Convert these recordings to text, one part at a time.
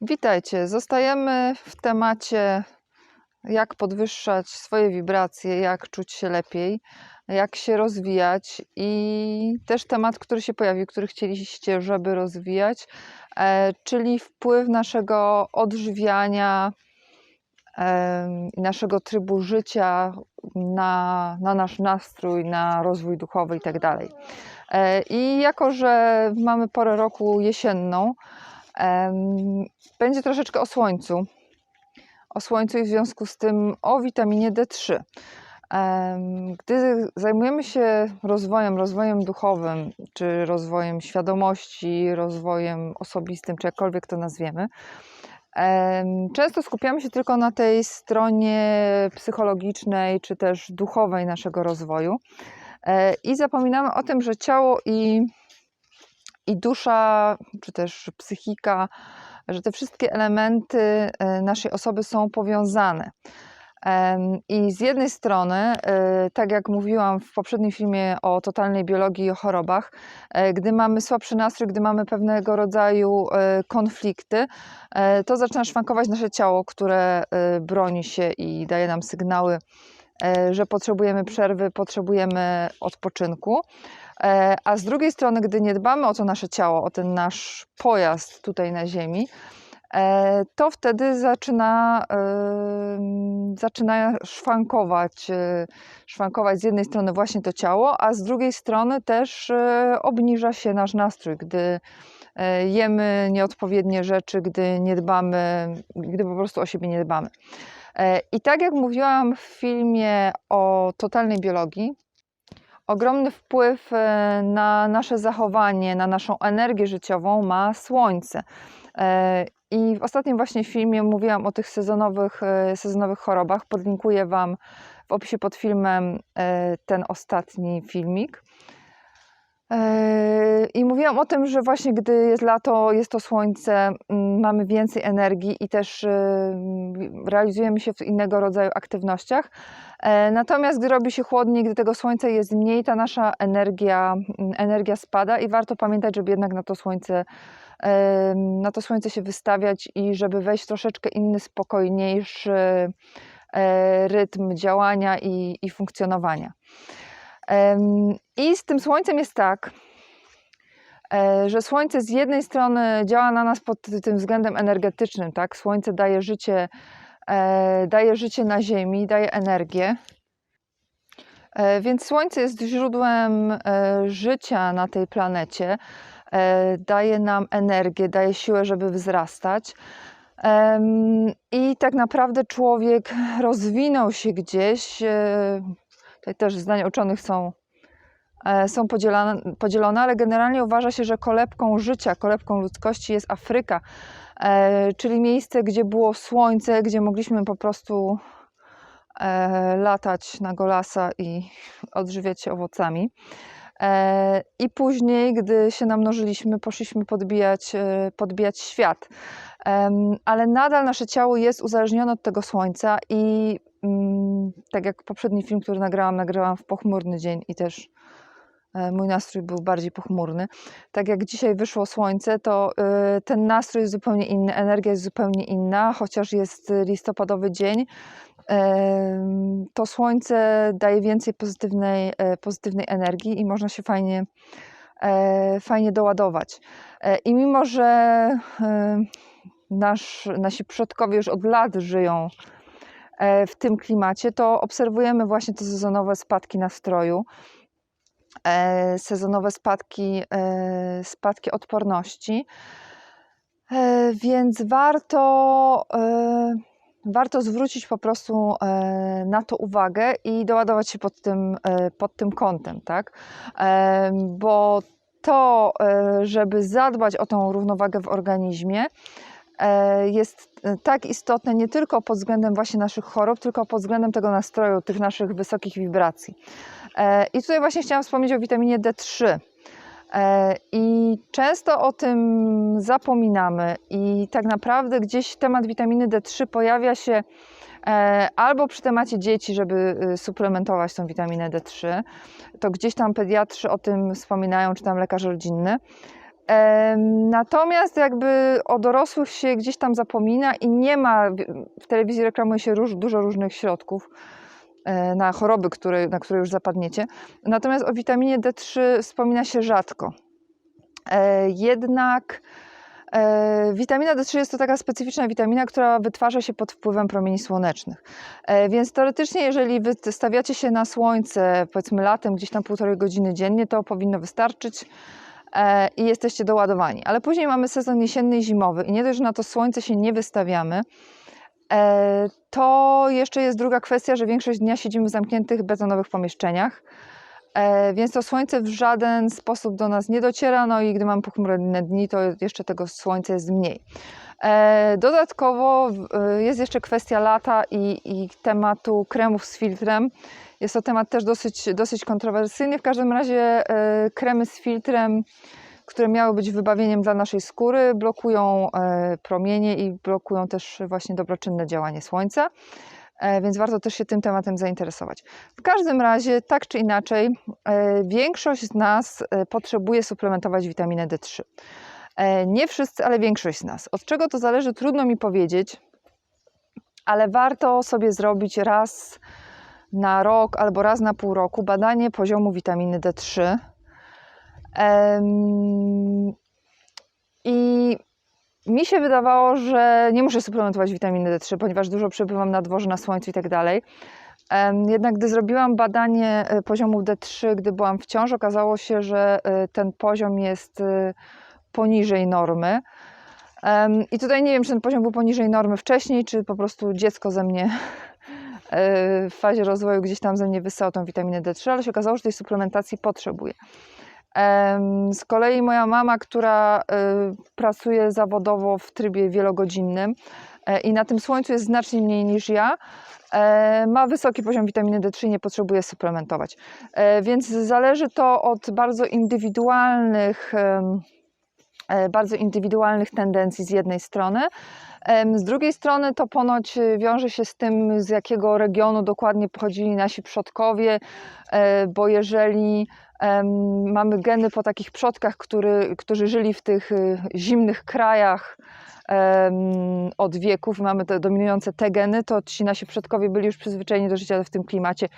Witajcie. Zostajemy w temacie, jak podwyższać swoje wibracje, jak czuć się lepiej, jak się rozwijać. I też temat, który się pojawił, który chcieliście, żeby rozwijać, e, czyli wpływ naszego odżywiania i naszego trybu życia na, na nasz nastrój, na rozwój duchowy itd. E, I jako, że mamy porę roku jesienną, Będzie troszeczkę o słońcu. O słońcu i w związku z tym o witaminie D3. Em, Gdy zajmujemy się rozwojem, rozwojem duchowym, czy rozwojem świadomości, rozwojem osobistym, czy jakkolwiek to nazwiemy, em, często skupiamy się tylko na tej stronie psychologicznej, czy też duchowej naszego rozwoju e, i zapominamy o tym, że ciało i i dusza, czy też psychika, że te wszystkie elementy e, naszej osoby są powiązane. I z jednej strony, e, tak jak mówiłam w poprzednim filmie o totalnej biologii i o chorobach, e, gdy mamy słabszy nastrój, gdy mamy pewnego rodzaju konflikty, to zaczyna szwankować nasze ciało, które broni się i daje nam sygnały, że potrzebujemy przerwy, potrzebujemy odpoczynku. E, A z drugiej strony, gdy nie dbamy o to nasze ciało, o ten nasz pojazd tutaj na Ziemi, e, to wtedy zaczyna, zaczyna szwankować, e, szwankować z jednej strony właśnie to ciało, a z drugiej strony też obniża się nasz nastrój, gdy jemy nieodpowiednie rzeczy, gdy nie dbamy, gdy po prostu o siebie nie dbamy. I tak jak mówiłam w filmie o totalnej biologii, ogromny wpływ e, na nasze zachowanie, na naszą energię życiową ma słońce. E, I w ostatnim właśnie filmie mówiłam o tych sezonowych, e, sezonowych chorobach. Podlinkuję Wam w opisie pod filmem ten ostatni filmik. E, I mówiłam o tym, że właśnie gdy jest lato, jest to słońce, mm, mamy więcej energii i też m, realizujemy się w innego rodzaju aktywnościach. E, Natomiast gdy robi się chłodniej, gdy tego słońca jest mniej, ta nasza energia, mm, energia spada i warto pamiętać, żeby jednak na to słońce, na to słońce się wystawiać i żeby wejść troszeczkę inny, spokojniejszy rytm działania i, i funkcjonowania. I z tym słońcem jest tak, e, że słońce z jednej strony działa na nas pod tym względem energetycznym, tak? Słońce daje życie, e, daje życie na Ziemi, daje energię. E, Więc słońce jest źródłem życia na tej planecie, daje nam energię, daje siłę, żeby wzrastać. I tak naprawdę człowiek rozwinął się gdzieś. Tutaj też zdania uczonych są, e, są podzielone, podzielone, ale generalnie uważa się, że kolebką życia, kolebką ludzkości jest Afryka, e, czyli miejsce, gdzie było słońce, gdzie mogliśmy po prostu e, latać na golasa i odżywiać się owocami. I później, gdy się namnożyliśmy, poszliśmy podbijać, podbijać świat. Ale nadal nasze ciało jest uzależnione od tego słońca i tak jak poprzedni film, który nagrałam, nagrałam w pochmurny dzień i też e, mój nastrój był bardziej pochmurny. Tak jak dzisiaj wyszło słońce, to e, ten nastrój jest zupełnie inny, energia jest zupełnie inna, chociaż jest listopadowy dzień. em, To słońce daje więcej pozytywnej, e, pozytywnej energii i można się fajnie, e, fajnie doładować. E, I mimo, że e, nasz, nasi przodkowie już od lat żyją e, w tym klimacie, to obserwujemy właśnie te sezonowe spadki nastroju, e, sezonowe spadki, e, spadki odporności. E, Więc warto, e, warto zwrócić po prostu e, na to uwagę i doładować się pod tym, e, pod tym kątem, tak? E, Bo to, e, żeby zadbać o tą równowagę w organizmie, e, jest e, tak istotne nie tylko pod względem właśnie naszych chorób, tylko pod względem tego nastroju, tych naszych wysokich wibracji. E, I tutaj właśnie chciałam wspomnieć o witaminie D3. E, I często o tym zapominamy, i tak naprawdę gdzieś temat witaminy D3 pojawia się e, albo przy temacie dzieci, żeby suplementować tą witaminę D3, to gdzieś tam pediatrzy o tym wspominają, czy tam lekarze rodzinny. Natomiast jakby o dorosłych się gdzieś tam zapomina i nie ma, w- telewizji reklamuje się róż, dużo różnych środków e, na choroby, które, na które już zapadniecie. Natomiast o witaminie D3 wspomina się rzadko. E, Jednak e, witamina D3 jest to taka specyficzna witamina, która wytwarza się pod wpływem promieni słonecznych. Więc teoretycznie, jeżeli wy stawiacie się na słońce, powiedzmy latem, gdzieś tam półtorej godziny dziennie, to powinno wystarczyć i jesteście doładowani. Ale później mamy sezon jesienny i zimowy i nie dość, że na to słońce się nie wystawiamy, e, to jeszcze jest druga kwestia, że większość dnia siedzimy w zamkniętych betonowych pomieszczeniach. E, Więc to słońce w żaden sposób do nas nie dociera, no i gdy mam pochmurne dni, to jeszcze tego słońca jest mniej. E, Dodatkowo e, jest jeszcze kwestia lata i, i tematu kremów z filtrem. Jest to temat też dosyć, dosyć kontrowersyjny. W każdym razie e, kremy z filtrem, które miały być wybawieniem dla naszej skóry, blokują e, promienie i blokują też właśnie dobroczynne działanie słońca. E, Więc warto też się tym tematem zainteresować. W każdym razie, tak czy inaczej, większość z nas potrzebuje suplementować witaminę D3. E, Nie wszyscy, ale większość z nas. Od czego to zależy, trudno mi powiedzieć, ale warto sobie zrobić raz na rok albo raz na pół roku badanie poziomu witaminy D3. Em, I mi się wydawało, że nie muszę suplementować witaminy D3, ponieważ dużo przebywam na dworze, na słońcu i tak dalej. Jednak gdy zrobiłam badanie e, poziomu D3, gdy byłam w ciąży, okazało się, że e, ten poziom jest e, poniżej normy. I tutaj nie wiem, czy ten poziom był poniżej normy wcześniej, czy po prostu dziecko ze mnie w fazie rozwoju gdzieś tam ze mnie wyssało tą witaminę D3, ale się okazało, że tej suplementacji potrzebuje. Z kolei moja mama, która e, pracuje zawodowo w trybie wielogodzinnym e, i na tym słońcu jest znacznie mniej niż ja, e, ma wysoki poziom witaminy D3 i nie potrzebuje suplementować. E, Więc zależy to od bardzo indywidualnych, bardzo indywidualnych tendencji z jednej strony. Z drugiej strony to ponoć e, wiąże się z tym, z jakiego regionu dokładnie pochodzili nasi przodkowie, e, bo jeżeli mamy geny po takich przodkach, który, którzy żyli w tych y, zimnych krajach od wieków, mamy te dominujące te geny, to ci nasi przodkowie byli już przyzwyczajeni do życia w tym klimacie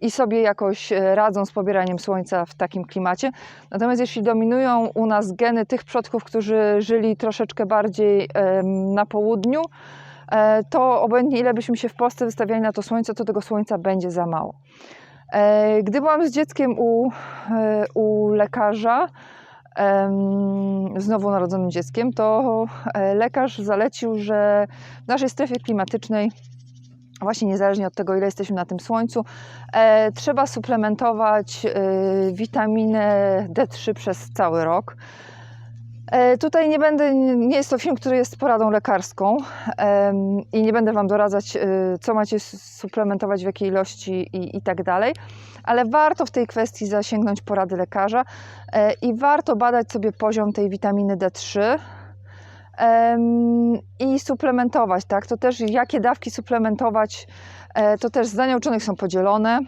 i sobie jakoś e, radzą z pobieraniem słońca w takim klimacie. Natomiast jeśli dominują u nas geny tych przodków, którzy żyli troszeczkę bardziej na południu, e, to obojętnie ile byśmy się w Polsce wystawiali na to słońce, to tego słońca będzie za mało. E, Gdy byłam z dzieckiem u, u lekarza, z nowonarodzonym dzieckiem, to e, lekarz zalecił, że w naszej strefie klimatycznej, właśnie niezależnie od tego, ile jesteśmy na tym słońcu, e, trzeba suplementować e, witaminę D3 przez cały rok. E, Tutaj nie będę, nie jest to film, który jest poradą lekarską i nie będę Wam doradzać, e, co macie suplementować, w jakiej ilości i, i tak dalej, ale warto w tej kwestii zasięgnąć porady lekarza e, i warto badać sobie poziom tej witaminy D3 em, i suplementować, tak? To też jakie dawki suplementować, to też zdania uczonych są podzielone.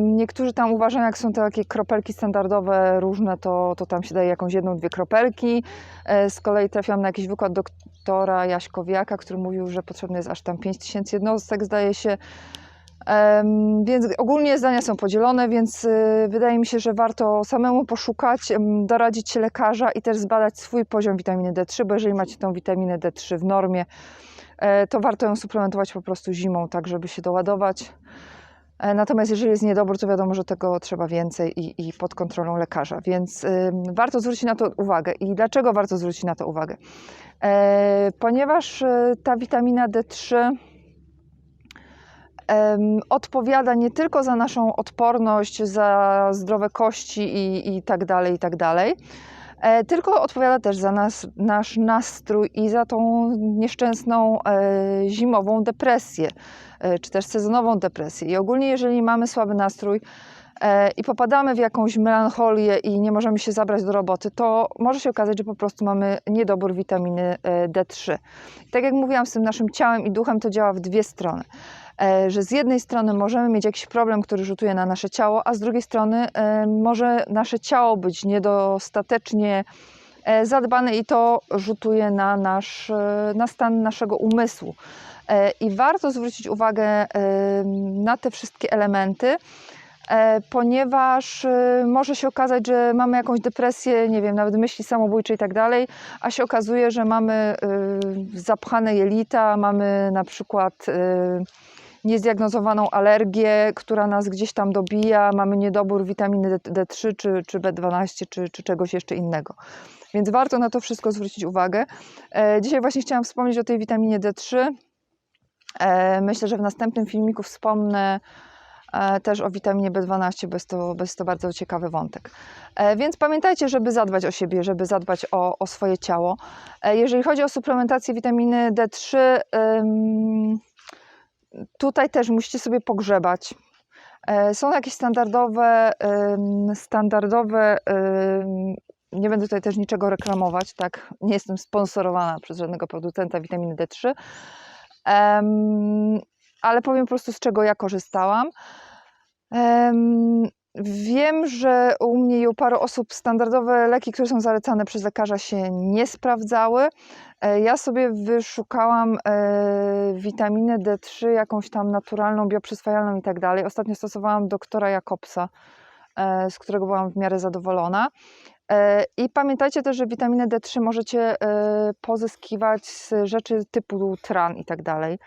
Niektórzy tam uważają, jak są te takie kropelki standardowe różne, to, to tam się daje jakąś jedną, dwie kropelki. E, Z kolei trafiłam na jakiś wykład doktora Jaśkowiaka, który mówił, że potrzebne jest aż tam 5000 jednostek, zdaje się. Więc ogólnie zdania są podzielone, więc y, wydaje mi się, że warto samemu poszukać, doradzić się lekarza i też zbadać swój poziom witaminy D3, bo jeżeli macie tą witaminę D3 w normie, e, to warto ją suplementować po prostu zimą, tak żeby się doładować. E, Natomiast jeżeli jest niedobór, to wiadomo, że tego trzeba więcej i, i pod kontrolą lekarza, więc ym, warto zwrócić na to uwagę. I dlaczego warto zwrócić na to uwagę? E, ponieważ e, ta witamina D3 em, odpowiada nie tylko za naszą odporność, za zdrowe kości i, i tak dalej, i tak dalej, tylko odpowiada też za nas, nasz nastrój i za tą nieszczęsną e, zimową depresję, e, czy też sezonową depresję. I ogólnie, jeżeli mamy słaby nastrój e, i popadamy w jakąś melancholię i nie możemy się zabrać do roboty, to może się okazać, że po prostu mamy niedobór witaminy e, D3. I tak jak mówiłam, z tym naszym ciałem i duchem to działa w dwie strony. E, że z jednej strony możemy mieć jakiś problem, który rzutuje na nasze ciało, a z drugiej strony e, może nasze ciało być niedostatecznie e, zadbane i to rzutuje na, nasz, na stan naszego umysłu. I warto zwrócić uwagę na te wszystkie elementy, ponieważ może się okazać, że mamy jakąś depresję, nie wiem, nawet myśli samobójcze i tak dalej, a się okazuje, że mamy zapchane jelita, mamy na przykład niezdiagnozowaną alergię, która nas gdzieś tam dobija, mamy niedobór witaminy D- D3 czy, czy B12 czy, czy czegoś jeszcze innego. Więc warto na to wszystko zwrócić uwagę. E, Dzisiaj właśnie chciałam wspomnieć o tej witaminie D3. E, Myślę, że w następnym filmiku wspomnę e, też o witaminie B12, bo jest to, bo jest to bardzo ciekawy wątek. Więc pamiętajcie, żeby zadbać o siebie, żeby zadbać o, o swoje ciało. Jeżeli chodzi o suplementację witaminy D3, ym, tutaj też musicie sobie pogrzebać. E, Są jakieś standardowe, standardowe, nie będę tutaj też niczego reklamować, tak, nie jestem sponsorowana przez żadnego producenta witaminy D3, Em, ale powiem po prostu z czego ja korzystałam. Em, Wiem, że u mnie i u paru osób standardowe leki, które są zalecane przez lekarza, się nie sprawdzały. E, Ja sobie wyszukałam e, witaminę D3, jakąś tam naturalną, bioprzyswajalną i tak dalej. Ostatnio stosowałam doktora Jakobsa, e, z którego byłam w miarę zadowolona. I pamiętajcie też, że witaminę D3 możecie e, pozyskiwać z rzeczy typu tran i tak dalej.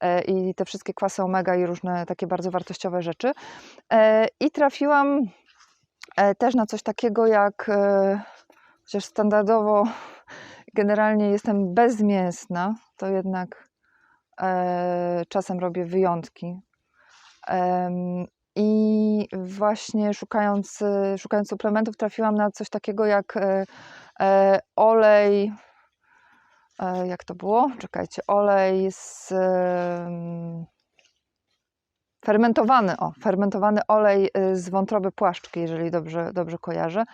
E, I te wszystkie kwasy omega i różne takie bardzo wartościowe rzeczy. E, I trafiłam też na coś takiego jak, chociaż standardowo generalnie jestem bezmięsna, to jednak czasem robię wyjątki. I właśnie szukając, e, szukając suplementów trafiłam na coś takiego jak e, e, olej, e, jak to było? Czekajcie, olej z fermentowany, o, fermentowany olej y, z wątroby płaszczki, jeżeli dobrze, dobrze kojarzę.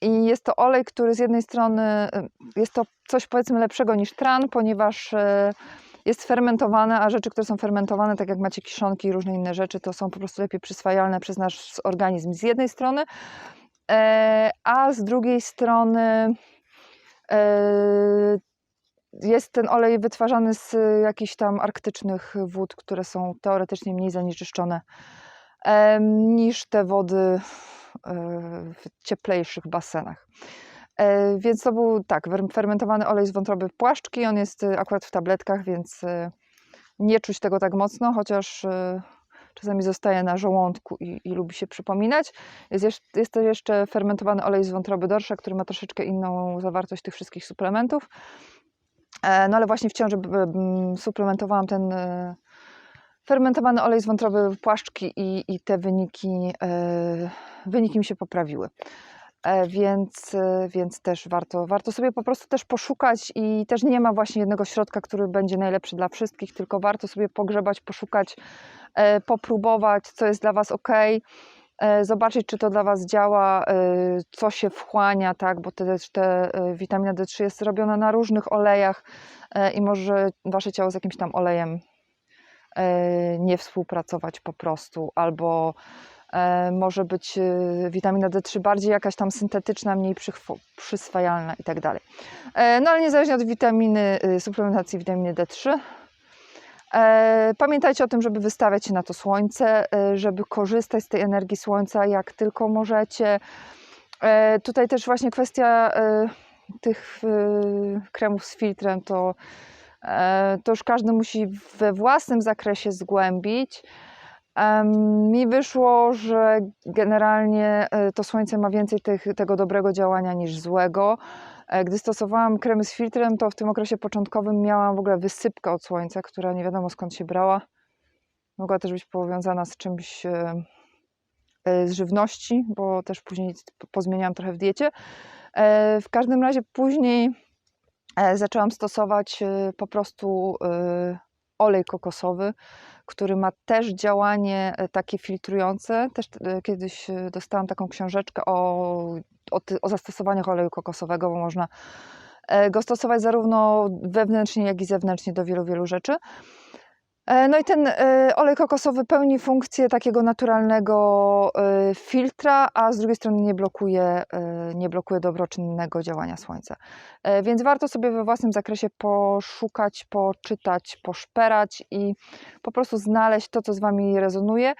I jest to olej, który z jednej strony y, jest to coś powiedzmy lepszego niż tran, ponieważ y, jest fermentowane, a rzeczy, które są fermentowane, tak jak macie kiszonki i różne inne rzeczy, to są po prostu lepiej przyswajalne przez nasz organizm z jednej strony, e, a z drugiej strony e, jest ten olej wytwarzany z jakichś tam arktycznych wód, które są teoretycznie mniej zanieczyszczone niż te wody e, w cieplejszych basenach. E, Więc to był tak, fermentowany olej z wątroby płaszczki. On jest e, akurat w tabletkach, więc e, nie czuć tego tak mocno, chociaż e, czasami zostaje na żołądku i, i lubi się przypominać. Jest, jeszcze, jest to jeszcze fermentowany olej z wątroby dorsza, który ma troszeczkę inną zawartość tych wszystkich suplementów. E, No ale właśnie w ciąży b- m, suplementowałam ten fermentowany olej z wątroby płaszczki i, i te wyniki, e, wyniki mi się poprawiły. E, Więc, e, więc też warto, warto sobie po prostu też poszukać i też nie ma właśnie jednego środka, który będzie najlepszy dla wszystkich, tylko warto sobie pogrzebać, poszukać, e, popróbować, co jest dla Was ok, zobaczyć, czy to dla Was działa, co się wchłania, tak, bo te, te witamina D3 jest robiona na różnych olejach i może Wasze ciało z jakimś tam olejem nie współpracować po prostu, albo może być e, witamina D3 bardziej jakaś tam syntetyczna, mniej przyswajalna i tak dalej. E, No ale niezależnie od witaminy, y, suplementacji witaminy D3, e, pamiętajcie o tym, żeby wystawiać się na to słońce, e, żeby korzystać z tej energii słońca jak tylko możecie. E, Tutaj też właśnie kwestia e, tych e, kremów z filtrem to E, to już każdy musi we własnym zakresie zgłębić. Mi wyszło, że generalnie e, to słońce ma więcej tych, tego dobrego działania niż złego. E, Gdy stosowałam kremy z filtrem, to w tym okresie początkowym miałam w ogóle wysypkę od słońca, która nie wiadomo skąd się brała. Mogła też być powiązana z czymś e, z żywności, bo też później pozmieniałam trochę w diecie. W każdym razie później zaczęłam stosować po prostu olej kokosowy, który ma też działanie e, takie filtrujące. Też e, kiedyś e, dostałam taką książeczkę o, o, o zastosowaniach oleju kokosowego, bo można go stosować zarówno wewnętrznie, jak i zewnętrznie do wielu, wielu rzeczy. E, No i ten e, olej kokosowy pełni funkcję takiego naturalnego e, filtra, a z drugiej strony nie blokuje, nie blokuje dobroczynnego działania słońca. Więc warto sobie we własnym zakresie poszukać, poczytać, poszperać i po prostu znaleźć to, co z Wami rezonuje.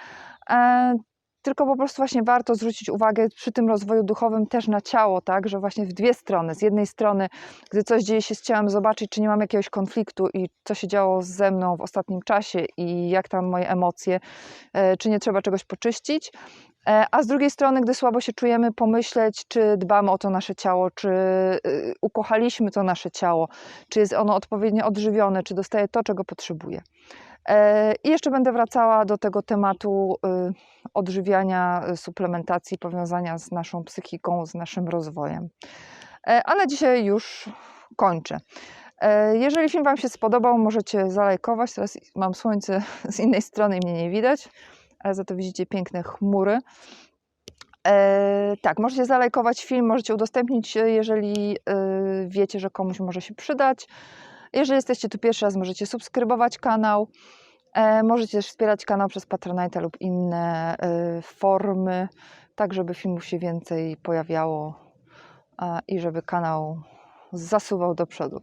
E, Tylko po prostu właśnie warto zwrócić uwagę przy tym rozwoju duchowym też na ciało, tak, że właśnie w dwie strony. Z jednej strony, gdy coś dzieje się z ciałem, zobaczyć, czy nie mam jakiegoś konfliktu i co się działo ze mną w ostatnim czasie i jak tam moje emocje, e, czy nie trzeba czegoś poczyścić. E, A z drugiej strony, gdy słabo się czujemy, pomyśleć, czy dbamy o to nasze ciało, czy y, ukochaliśmy to nasze ciało, czy jest ono odpowiednio odżywione, czy dostaje to, czego potrzebuje. E, I jeszcze będę wracała do tego tematu y, odżywiania, y, suplementacji, powiązania z naszą psychiką, z naszym rozwojem. E, A na dzisiaj już kończę. E, Jeżeli film Wam się spodobał, możecie zalajkować. Teraz mam słońce z innej strony i mnie nie widać, ale za to widzicie piękne chmury. Tak, możecie zalajkować film, możecie udostępnić, jeżeli e, wiecie, że komuś może się przydać. Jeżeli jesteście tu pierwszy raz, możecie subskrybować kanał. E, możecie też wspierać kanał przez Patronite lub inne e, formy, tak żeby filmów się więcej pojawiało i żeby kanał zasuwał do przodu.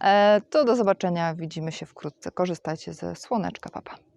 E, to do zobaczenia, widzimy się wkrótce. Korzystajcie ze słoneczka, papa.